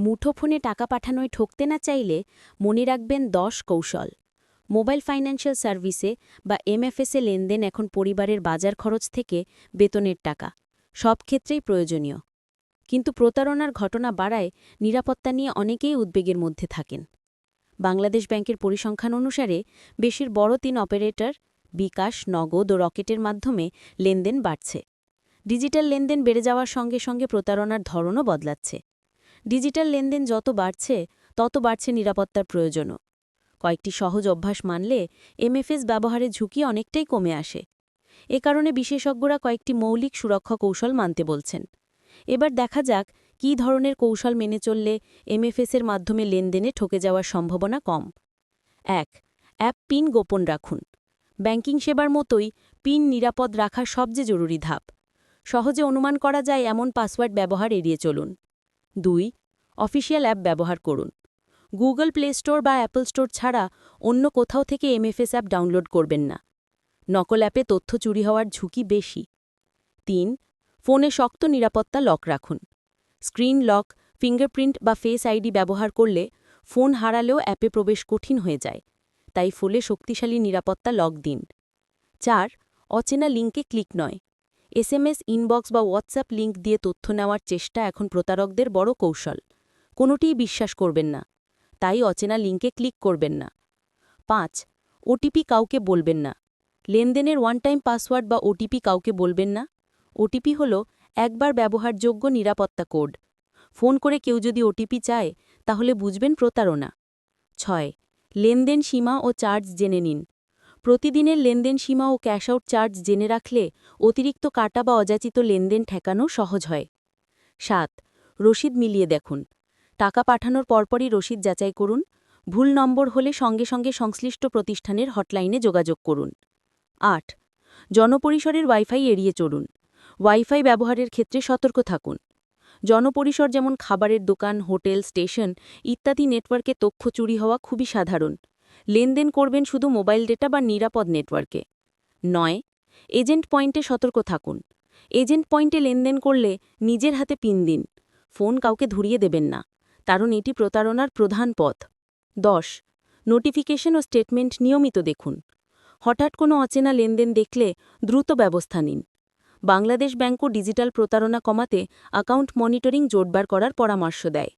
মুঠোফোনে টাকা পাঠানোয় ঠকতে না চাইলে মনে রাখবেন দশ কৌশল। মোবাইল ফাইন্যান্সিয়াল সার্ভিসে বা এমএফএসে লেনদেন এখন পরিবারের বাজার খরচ থেকে বেতনের টাকা। সব ক্ষেত্রেই প্রয়োজনীয়। কিন্তু প্রতারণার ঘটনা বাড়ায় নিরাপত্তা নিয়ে অনেকেই উদ্বেগের মধ্যে থাকেন। বাংলাদেশ ব্যাংকের পরিসংখ্যান অনুসারে বেশির বড় তিন অপারেটর বিকাশ, নগদ ও রকেটের মাধ্যমে লেনদেন বাড়ছে। ডিজিটাল লেনদেন বেড়ে যাওয়ার সঙ্গে সঙ্গে প্রতারণার ধরনও বদলাচ্ছে। ডিজিটাল লেনদেন যত বাড়ছে, তত বাড়ছে নিরাপত্তার প্রয়োজনও। কয়েকটি সহজ অভ্যাস মানলে এমএফএস ব্যবহারের ঝুঁকি অনেকটাই কমে আসে। এ কারণে বিশেষজ্ঞরা কয়েকটি মৌলিক সুরক্ষা কৌশল মানতে বলছেন। এবার দেখা যাক কী ধরনের কৌশল মেনে চললে এমএফএসের মাধ্যমে লেনদেনে ঠকে যাওয়ার সম্ভাবনা কম। এক, অ্যাপ পিন গোপন রাখুন। ব্যাংকিং সেবার মতোই পিন নিরাপদ রাখার সবচেয়ে জরুরি ধাপ। সহজে অনুমান করা যায় এমন পাসওয়ার্ড ব্যবহার এড়িয়ে চলুন। দুই অফিসিয়াল অ্যাপ ব্যবহার করুন। গুগল প্লে স্টোর বা অ্যাপল স্টোর ছাড়া অন্য কোথাও থেকে এমএফএস অ্যাপ ডাউনলোড করবেন না। নকল অ্যাপে তথ্য চুরি হওয়ার ঝুঁকি বেশি। তিন, ফোনে শক্ত নিরাপত্তা লক রাখুন। স্ক্রিন লক, ফিঙ্গারপ্রিন্ট বা ফেস আইডি ব্যবহার করলে ফোন হারালেও অ্যাপে প্রবেশ কঠিন হয়ে যায়, তাই ফলে শক্তিশালী নিরাপত্তা লক দিন। চার, অচেনা লিঙ্কে ক্লিক নয়। এসএমএস, ইনবক্স বা হোয়াটসঅ্যাপ লিঙ্ক দিয়ে তথ্য নেওয়ার চেষ্টা এখন প্রতারকদের বড় কৌশল। কোনোটিই বিশ্বাস করবেন না। তাই অচেনা লিঙ্কে ক্লিক করবেন না। পাঁচ ওটিপি কাউকে বলবেন না। লেনদেনের ওয়ান টাইম পাসওয়ার্ড বা ওটিপি কাউকে বলবেন না। ওটিপি হল একবার ব্যবহারযোগ্য নিরাপত্তা কোড। ফোন করে কেউ যদি ওটিপি চায়, তাহলে বুঝবেন প্রতারণা। ছয়, লেনদেন সীমা ও চার্জ জেনে নিন। প্রতিদিনের লেনদেন সীমা ও ক্যাশ আউট চার্জ জেনে রাখলে অতিরিক্ত কাটা বা অযাচিত লেনদেন ঠেকানো সহজ হয়। সাত, রসিদ মিলিয়ে দেখুন। টাকা পাঠানোর পরপরই রসিদ যাচাই করুন, ভুল নম্বর হলে সঙ্গে সঙ্গে সংশ্লিষ্ট প্রতিষ্ঠানের হটলাইনে যোগাযোগ করুন। আট, জনপরিসরের ওয়াইফাই এড়িয়ে চলুন। ওয়াইফাই ব্যবহারের ক্ষেত্রে সতর্ক থাকুন। জনপরিসর যেমন খাবারের দোকান, হোটেল, স্টেশন ইত্যাদি নেটওয়ার্কে তথ্য চুরি হওয়া খুবই সাধারণ। লেনদেন করবেন শুধু মোবাইল ডেটা বা নিরাপদ নেটওয়ার্কে। নয়, এজেন্ট পয়েন্টে সতর্ক থাকুন। এজেন্ট পয়েন্টে লেনদেন করলে নিজের হাতে পিন দিন। ফোন কাউকে ধরিয়ে দেবেন না। কারণ এটি প্রতারণার প্রধান পথ। দশ নোটিফিকেশন ও স্টেটমেন্ট নিয়মিত দেখুন। হঠাৎ কোনো অচেনা লেনদেন দেখলে দ্রুত ব্যবস্থা নিন। বাংলাদেশ ব্যাংকও ডিজিটাল প্রতারণা কমাতে অ্যাকাউন্ট মনিটরিং জোরবার করার পরামর্শ দেয়।